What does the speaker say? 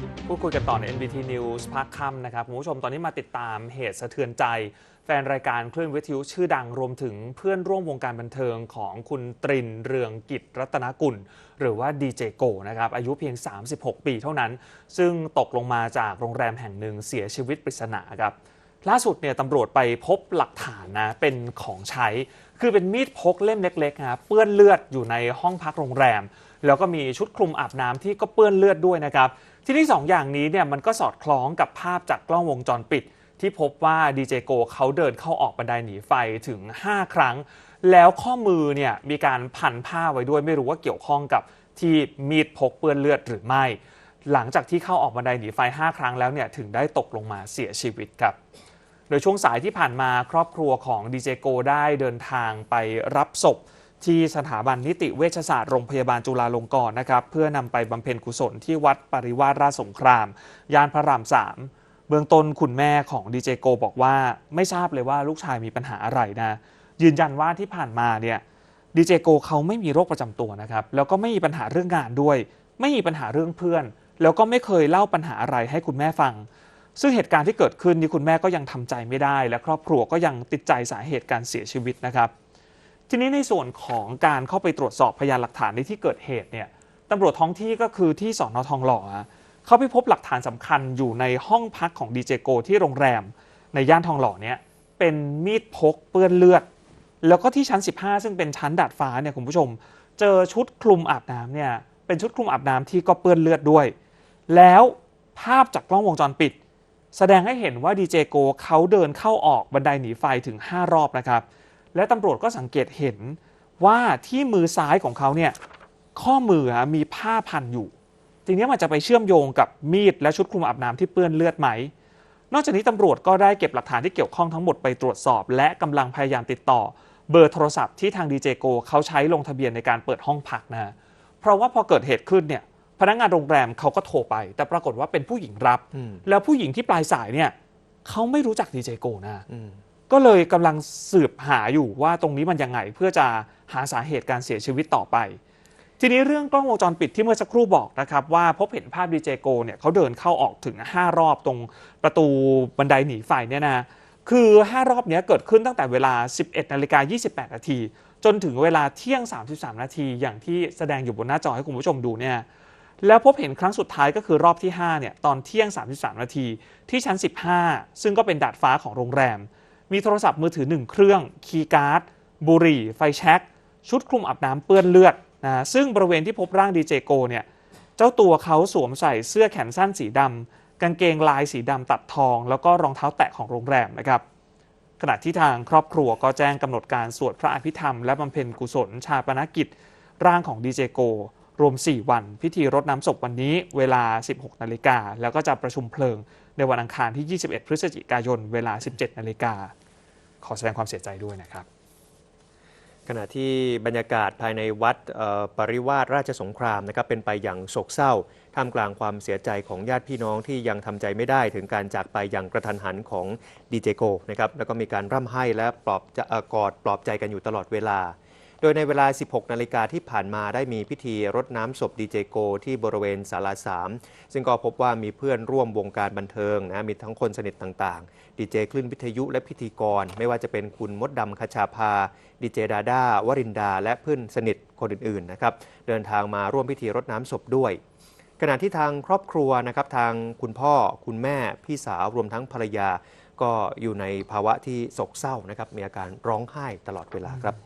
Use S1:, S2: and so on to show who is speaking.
S1: ดคุยกันต่อใน NBT News ภาคค่ำนะครับคุณผู้ชมตอนนี้มาติดตามเหตุสะเทือนใจ แฟนรายการคลื่นวิทยุชื่อดังรวมถึงเพื่อนร่วมวงการบันเทิงของคุณตรินเรืองกิจรัตนกุล หรือว่าดีเจโกนะครับอายุเพียง 36 ปีเท่านั้น ซึ่งตกลงมาจากโรงแรมแห่งหนึ่งเสียชีวิตปริศนาครับล่าสุดเนี่ยตำรวจไปพบหลักฐานนะเป็นของใช้ คือเป็นมีดพกเล่มเล็กๆนะเปื้อนเลือดอยู่ในห้องพักโรงแรม แล้วก็มีชุดคลุมอาบน้ำที่ก็เปื้อนเลือดด้วยนะครับ ที่นี่สองอย่างนี้เนี่ยมันก็สอดคล้องกับภาพจากกล้องวงจรปิด ที่พบว่าดีเจโกเขาเดินเข้าออกบันไดหนีไฟถึง 5 ครั้ง แล้วข้อมือเนี่ยมีการพันผ้าไว้ด้วยไม่รู้ว่าเกี่ยวข้องกับที่มีดพกเปื้อนเลือดหรือไม่ หลังจากที่เข้าออกบันไดหนีไฟ 5 ครั้งแล้วเนี่ยถึงได้ตกลงมาเสียชีวิตครับโดยช่วงสายที่ผ่านมาครอบครัวของดีเจโกได้เดินทางไปรับศพ ที่สถาบันนิติเวชศาสตร์โรงพยาบาลจุฬาลงกรณ์นะครับ เพื่อนำไปบำเพ็ญกุศลที่วัดปริวาสราชสงคราม ย่านพระรามสามเบื้องต้นคุณแม่ของดีเจโกบอกว่าไม่ทราบเลยว่าลูกชายมีปัญหาอะไรนะ ยืนยันว่าที่ผ่านมาเนี่ยดีเจโกเขาไม่มีโรคประจำตัวนะครับ แล้วก็ไม่มีปัญหาเรื่องงานด้วย ไม่มีปัญหาเรื่องเพื่อน แล้วก็ไม่เคยเล่าปัญหาอะไรให้คุณแม่ฟัง ซึ่งเหตุการณ์ที่เกิดขึ้นนี่คุณแม่ก็ยังทำใจไม่ได้ และครอบครัวก็ยังติดใจสาเหตุการเสียชีวิตนะครับ ทีนี้ในส่วนของการเข้าไปตรวจสอบพยานหลักฐานในที่เกิดเหตุเนี่ยตำรวจท้องที่ก็คือที่สอนอทองหล่อเขาไปพบหลักฐานสำคัญอยู่ในห้องพักของดีเจโกที่โรงแรม ในย่านทองหล่อเนี่ยเป็นมีดพกเปื้อนเลือด แล้วก็ที่ชั้น 15 ซึ่งเป็นชั้นดาดฟ้าเนี่ยคุณผู้ชม เจอชุดคลุมอาบน้ำเนี่ยเป็นชุดคลุมอาบน้ำที่ก็เปื้อนเลือดด้วย แล้วภาพจากกล้องวงจรปิด แสดงให้เห็นว่าดีเจโกเขาเดินเข้าออกบันไดหนีไฟถึง 5 รอบนะครับ และตำรวจก็สังเกตเห็นว่าที่มือซ้ายของเขาเนี่ยข้อมือฮะมีผ้าพันอยู่ทีนี้มันจะไปเชื่อมโยงกับมีดและชุดคลุมอาบน้ำที่เปื้อนเลือดไหม นอกจากนี้ตำรวจก็ได้เก็บหลักฐานที่เกี่ยวข้องทั้งหมดไปตรวจสอบ และกำลังพยายามติดต่อ เบอร์โทรศัพท์ที่ทางดีเจโกเขาใช้ลงทะเบียนในการเปิดห้องพักนะฮะเพราะว่าพอเกิดเหตุขึ้นเนี่ยพนักงานโรงแรมเขาก็โทรไป แต่ปรากฏว่าเป็นผู้หญิงรับ
S2: อืม
S1: แล้วผู้หญิงที่ปลายสายเนี่ยเขาไม่รู้จักดีเจโกนะ
S2: อืม
S1: ก็เลยกำลังสืบหาอยู่ว่าตรงนี้มันยังไงเพื่อจะหาสาเหตุการเสียชีวิตต่อไป ทีนี้เรื่องกล้องวงจรปิดที่เมื่อสักครู่บอกนะครับ ว่าพบเห็นภาพดีเจโกเนี่ยเขาเดินเข้าออกถึง 5 รอบตรงประตูบันไดหนีไฟเนี่ยนะคือ 5 รอบเนี้ยเกิดขึ้นตั้งแต่เวลา 11นาฬิกา28 นาที จนถึงเวลาเที่ยง 33 นาทีอย่างที่แสดงอยู่บนหน้าจอให้คุณผู้ชมดูเนี่ยแล้วพบเห็นครั้งสุดท้ายก็คือรอบที่5เนี่ยตอนเที่ยง 33 นาทีที่ชั้น 15 ซึ่งก็เป็นดาดฟ้าของโรงแรม มีโทรศัพท์มือถือ 1 เครื่อง คีย์การ์ด บุหรี่ ไฟแช็ก ชุดคลุมอาบน้ำเปื้อนเลือดนะซึ่งบริเวณที่พบร่างดีเจโกเนี่ย เจ้าตัวเขาสวมใส่เสื้อแขนสั้นสีดำ กางเกงลายสีดำตัดทอง แล้วก็รองเท้าแตะของโรงแรมนะครับ ขณะที่ทางครอบครัวก็แจ้งกำหนดการสวดพระอภิธรรมและบำเพ็ญกุศลชาปนกิจร่างของดีเจโก รวม 4 วัน พิธีรดน้ำศพวันนี้เวลา 16 นาฬิกา แล้วก็จะประชุมเพลิงในวันอังคารที่ 21 พฤศจิกายน เวลา 17 นาฬิกา ขอแสดงความเสียใจด้วยนะครับ
S2: ขณะที่บรรยากาศภายในวัดปริวาสราชสงครามนะครับเป็นไปอย่างโศกเศร้า ท่ามกลางความเสียใจของญาติพี่น้องที่ยังทำใจไม่ได้ถึงการจากไปอย่างกระทันหันของดีเจโกนะครับแล้วก็มีการร่ำไห้และปลอบจะกอดปลอบใจกันอยู่ตลอดเวลา ยในเวลา 16 นาฬิกาที่ผ่านมาได้มีพิธีรดน้ำศพดีเจโกที่บริเวณศาลา3ซึ่งก็พบว่ามีเพื่อนร่วมวงการบันเทิงนะมีทั้งคนสนิทต่างๆ ดีเจคลื่นวิทยุและพิธีกร ไม่ว่าจะเป็นคุณมดดำคชาภา ดีเจดาด้าวรินดา และเพื่อนสนิทคนอื่นๆนะครับเดินทางมาร่วมพิธีรดน้ำศพด้วย ขณะที่ทางครอบครัวนะครับทางคุณพ่อ คุณแม่ พี่สาวรวมทั้งภรรยา ก็อยู่ในภาวะที่โศกเศร้านะครับมีอาการร้องไห้ตลอดเวลาครับ